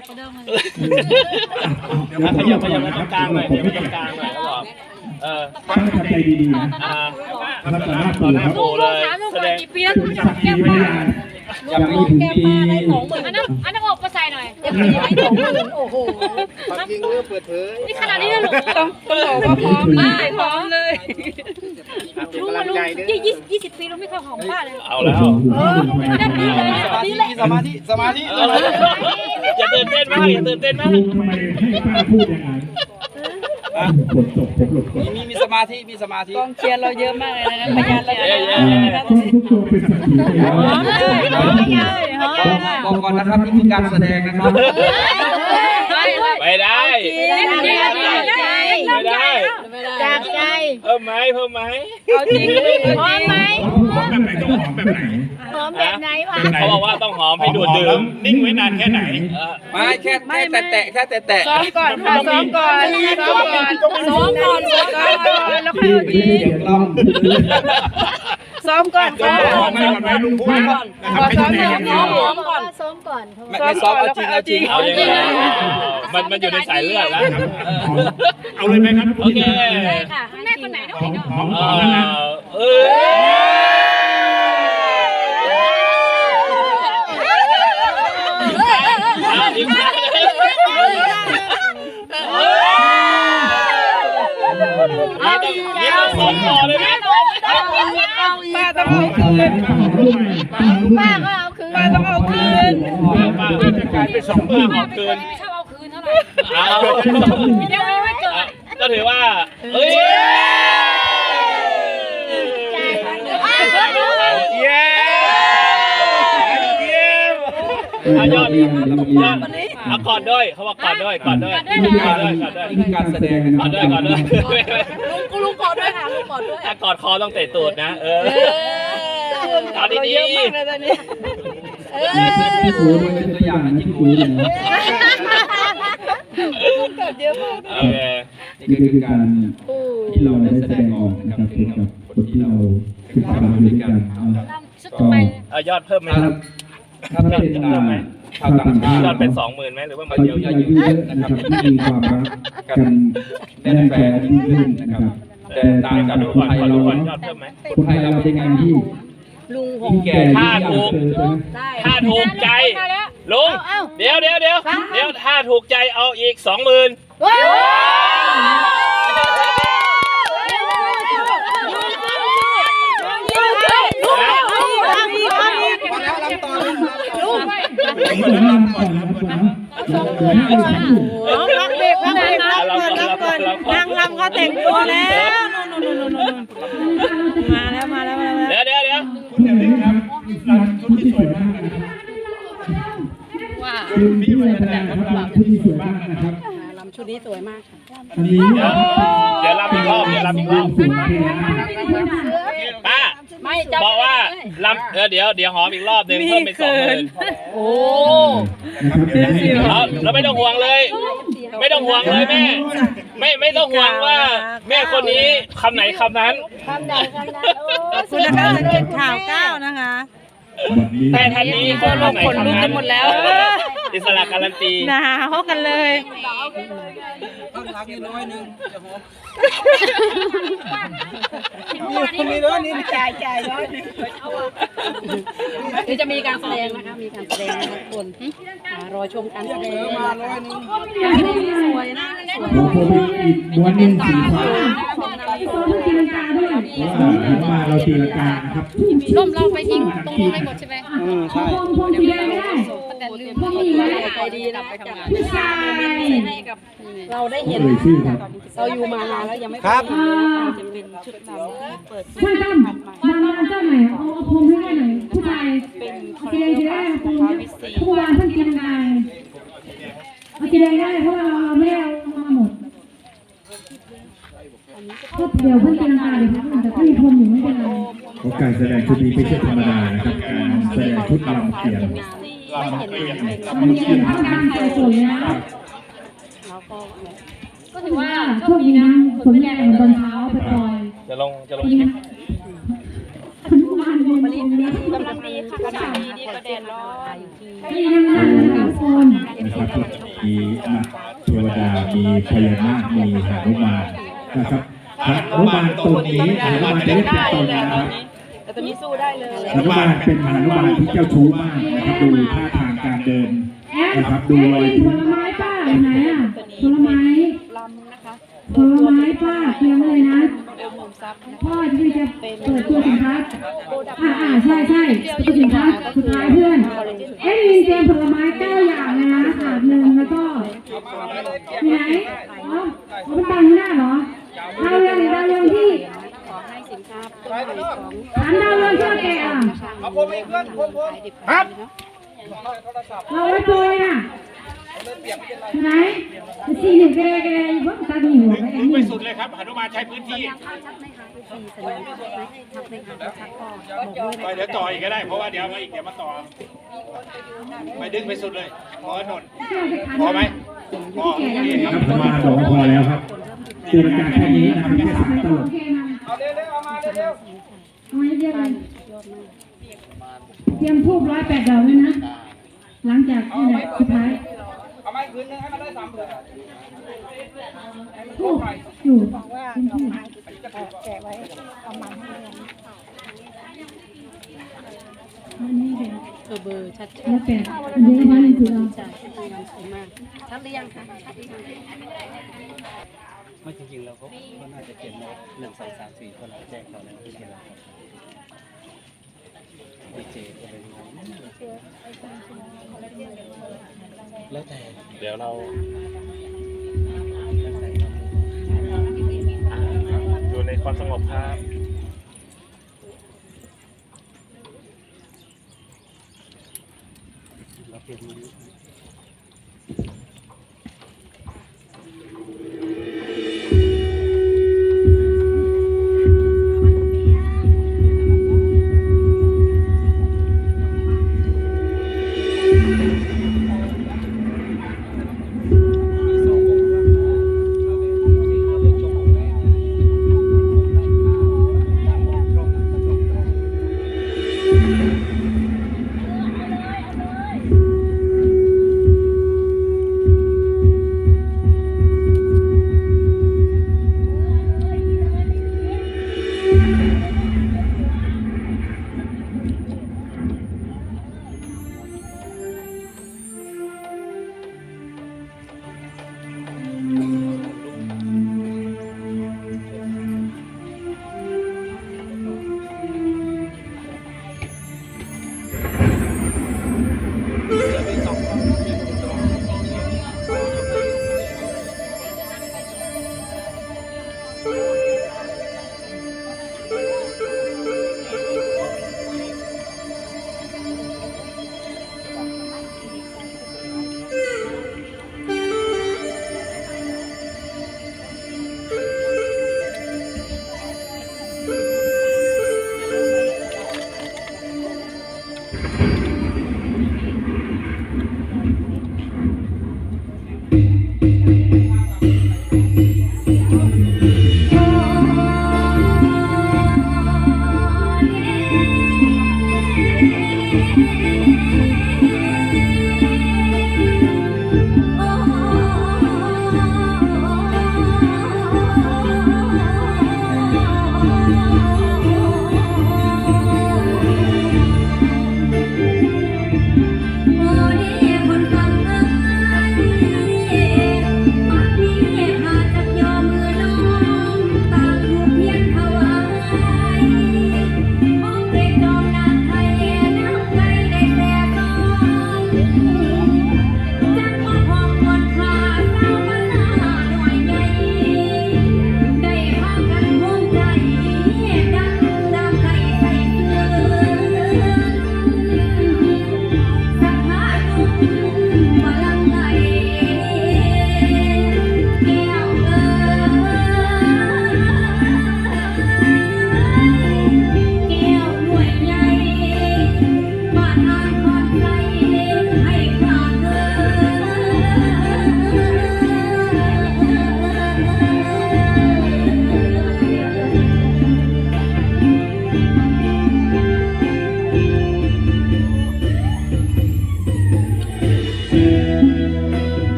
กกว่าเดิมเลยอะขยับขยับมาตรงกลางหน่อยเดี๋ยวมาตรงกลางหน่อยเขาบอกเออตั้งใจดีๆนะอ่ารับสามารถตดูอนหน้าครับปู่เลยถามลุงแสก่อนดงกี่ปีแล้วลุงจะสักแก้กี่ผ้าพยานยังไม่ถึงปีอันนั้นอันนั้นออกมา ใส่หน่อยโอ้โหความจริงเรื่องเปิดเผยนี่ขนาดนี้เลยหรอต้องต้องบอกว่าพร้อมได้พร้อมเลยเป็นลุงกำลัมางลุงใจด้วยยี่ยี่ยี่สิบปีลุงไม่เคยหอมผ้าเลยเอาแล้วสมาธิสมาธิเอออย่าตื่นเต้นมากอย่าตื่นเต้นมากลุงทำไมให้ป้าพูดอย่างนั้นฝนตกผมหลุดคนมีมีสมาธิมีสมาธิกองเชียร์เราเยอะมากเลยนะพยานเราเยอะมากอ่าเลยนะกล้องทุกตัวเป็นสักขีพยาน บอกก่อนนะครับนี่คือการแสดงนะครับไม่ได้ไม่ได้จากใจเพิ่มไหมเพิ่มไหมเอาจริงเลยหอมไหมแบบไหนต้องหอมแบบไหนหอมแบบไหนวะเขาบอกว่าต้องหอมให้ดูดดื่มนิ่งไว้นานแค่ไหนเออไม่แค่แค่แตะแตะแค่แตะแตะซ้อมก่อนค่ะซ้อมก่อนซ้อมก่อนซ้อมก่อนซ้อมก่อนแล้วค่อยที่เอาจริงไม่ได้เสียงกล้อง ซ้อมก่อนซ้อมก่อนไม่ก่อนไหมลุงพูดก่อนขอซ้อมก่อนซ้อมก่อนซ้อมก่อนไม่ไม่ซ้อมเอาจริงเอาจริงเอายังไงมันมันอยู่ในสายเลือดแล้วเอาเลยไหมครับโอเคได้ค่ะแม่คนไหนน้องหอมเนาะหอมเอหอมแล้วนะอเออเอาอีกครั้ง นี่ต้องนี่ต้องสอนต่อเลยไหมป้าต้องเอาคืนป้าก็เอาคืนป้าต้องเอาคืนป้าจะกลายเป็นสองป้าขอาคืนไม่ชอบเอาคืนเท่าไหร่เอาเดี๋ยวไม่เกิดก็ถือว่าเอ้ยเย้เย้อายอดยอด เอากอดด้วยเขาบอกกอดด้วยกอดด้วยกอดด้วยกอดด้วยนี่คือการแสดงนะคกรัอบดด้วยกอดด้วยลุงลุงกอดด้วยค่ะลุงกอดด้วยถ้ากอดคอต้องเตะตูดนะ เออเอาดีๆเราเยอะมากเลยตอนนี้ที่คุยมันเป็นตัวอย่างนะที่คุยนะกดเยอะมากโอเคนี่คือการที่เราได้แสดงออกนะครับเกี่ยวกับคนที่เราคือความอยู่ด้วยกันนะชุดก็ไปเอายอดเพิ่มไหมถ้าถ้าเป็นอ่า ชาวต่างชาติยอดเป็นสองหมื่นไหมหรือว่ามาเขาเดียวจะยอดอายุเยอะนะครับที่มีความรักกันแน่นแฟนยิ่งขึ้นนะครับแต่แต่ตาต่างมกับกันดูคนก่อนไทยขอดูเราก่อนยอดเพิ่มไหมคนไทยเราเป็นงานที่ลุงยิ่งแก่ยิ่งอยากเจอใช่ไหมถ้าถูกใจลุงเดี๋ยวเดี๋ยวเดี๋ยวเดี๋ยวถ้าถูกใจเอาอีกสองหมื่น ว้าว ผมจะนั่งก่อนนะก่อนนะเดี๋ยวเดี๋ยวให้ดู น้อง รักเด็กรักเด็กรักก่อนรักก่อนนางรำเขาแต่งตัวแล้วนู่นนู่นนู่นมาแล้วมาแล้วมาแล้วเดี๋ยวเดี๋ยวเดี๋ยวคุณอย่าลืมครับชุดที่สวยมากนะครับว้าคุณพี่วัฒนาครับชุดที่สวยมากนะครับลำชุดนี้สวยมากอันนี้เดี๋ยวรับอีกรอบเดี๋ยวรับอีกรอบ ไม่จะบอกว่ารับเออเดี๋ยวเดี๋ยวหอมอีกรอบหนึ่งเพิ่มเป็นสองหมื่นโอ้นะครับเดี๋ยวให้แล้วแล้วไม่ต้องห่วงเลย ไม่ต้องห่วงเลยแม่ ไม่ไม่ต้องห่วงว่า แม่คนนี้คำไหนคำนั้นคำใดคำนั้นโอ้ขอบคุณนะคะสังเกตข่าวเก้านะคะ แต่ทันนี้ก็ลงขนลุกกันหมดแล้ว อิสระการันตีหนาวกันเลยต้องรักนิดน้อยนึงจะหอมมีร้อยนี่จ่ายจ่ายร้อยนึงเดี๋ยวจะมีการแสดงนะคะมีการแสดงนะคะทุกคนอ่ารอชมการแสดงมาร้อยนึงการแสดงที่สวยนะสวยผมโควิดอีกม้วนหนึ่งสีฟ้าว่าเห็นมาเราตีลังกานะครับร่มเราไปทิ้งตรงนู้นให้หมดใช่ไหมอืมใช่แต่ลืมพวกนี้ใจดีนะไปทำงานให้กับเราได้เห็นเราอยู่มานานแล้วยังไม่ครับจะเป็นชุดดำเปิดช่วยตั้มมามาเจ้าไหนเอาเอาพรมให้ได้หน่อยผู้ชายเป็นเอาสีแดงสีแดงพรมผู้วานเพิ่งกินกาเอาสีแดงได้เพราะว่าเราไม่ได้เอามาหมด ก็เดี๋ยวเพิ่งกินกายเลยครับแต่ถ้ามีพรมอยู่ไม่เป็นไรเพราะการแสดงชุดนี้ไม่ใช่ธรรมดานะครับ การแสดงชุดลำเขียนมันเห็นทำการสวยๆนะก็ถือว่าโชคดีนะฝนแรงตอนเช้าไปปล่อยจะลงจะลงดีคลิปนะถึงวันเย็นวันนี้กำลังดีค่ะกำลังดีดีประเด็นร้อยดีนะทุกคนนะครับนะเทวดามีพญานาคมีหนุมาน นะครับหนุมานตนนี้หนุมานจะเรียกเป็นตนนะครับแต่ตอนนี้สู้ได้เลยหนุมานเป็นหนุมานที่เจ้าชู้มากนะครับดูท่าทางการเดินแอดนะครับดูรอยผลไม้ป้าอยู่ไหนอะผลไม้ลำนะคะผลไม้ป้าเตรียมเลยนะเอลมุมซับนะคะพ่อที่จะเปิดตัวสินค้าอ่าอ่าใช่ใช่ตัวสินค้าสุดท้ายเพื่อน เอ้ยมีเตรียมผลไม้เก้าอย่างเลยนะถาดหนึ่งแล้วก็อยู่ไหนอ๋อเอาเป็นตังค์หน้าเหรอ ดาวเรืองดาวเรืองที่ขอให้สินค้าต้นไม้ของถามดาวเรืองที่เราแกะอะเอาผมอีกเพื่อนผมผมครับโทรศัพท์เราไว้โปรยน่ะอยู่ไหนสี่หนึ่งกระเดกระเดยว่าตาดีหัวไปเองไปนี่สุดเลยครับหนุมานใช้พื้นที่เข้าชักไหมคะทุกทีสัญญาณชักไหมชักไหมคะชักก็บอกด้วยไปเดี๋ยวต่ออีกก็ได้เพราะว่าเดี๋ยวมาอีกเดี๋ยวมาต่อไปดึงไปสุดเลยพอหนนพอไหมพอโอเคคครัรับบสมาบอกว่าพอแล้วครับ เจรจาแค่นี้นะครับแค่สามตลบโอเอาเร็วๆเอามาเร็วเอาไว้เรียกเลยเตรียมทูบร้อยแปดดอกเลยนะ หลังจากนี่แหละสุดท้ายเอาไม้คืนนึงให้มันได้สามเดือนทูบอยู่เป็นทูบมันนี่เด็กเออเบอร์ชัดร้อยแปดอันนี้มาหนึ่งจุดเอาจ่ายชัดงานสวยมากชัดหรือยังคะชัดหรือยัง ไม่จริงๆเราก็ก็น่าจะเขียนมาหนึ่งสองสามสี่คนเราแจ้งเขาแล้วที่เขียนเราดีเจอะไรอย่างเงี้ยแล้วแต่เดี๋ยวเราแล้วแต่อยู่ในความสงบครับเราเปลี่ยนมือ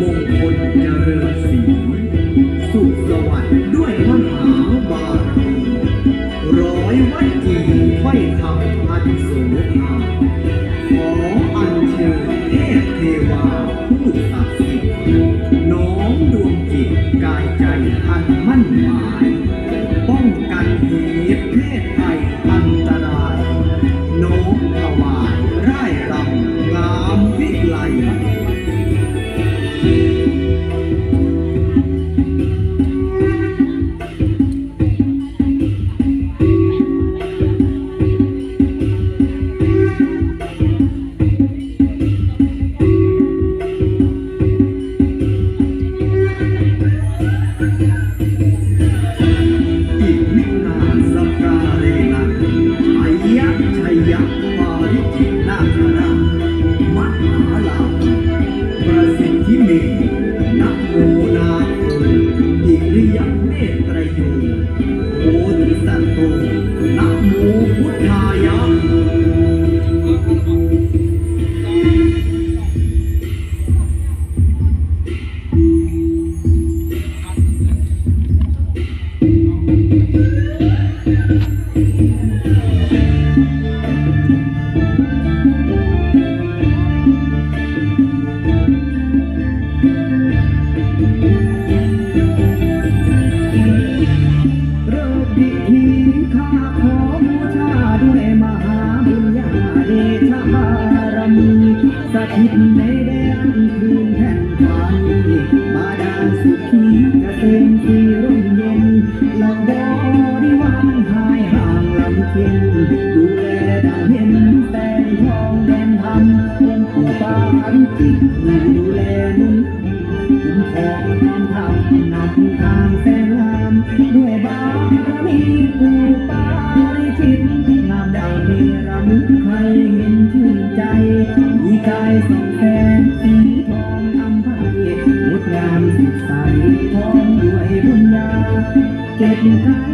มงคลเจริญศีลสุขสวัสดิ์ด้วยมหาบารมีร้อยวัดจีถ้อยคำอันโสภาขออัญเชิญเทพเทวาผู้ศักดิ์สิทธิ์น้อมดวงจิตกายใจอันมั่น I keep maybe I'm สีแดงสีทองอำไพงดงามใสพอมด้วยบุญาเก็บกา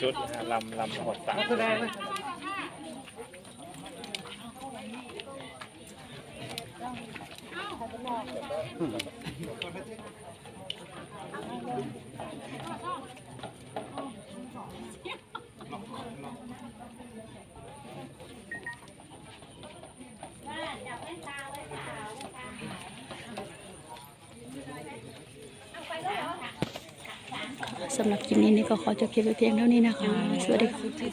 ชุดนะฮะลำลำทั้งหมดสามชุด สำหรับคลิปนี้นี่ก็ขอจบคลิปไว้เพียงเท่านี้นะคะ สวัสดีค่ะ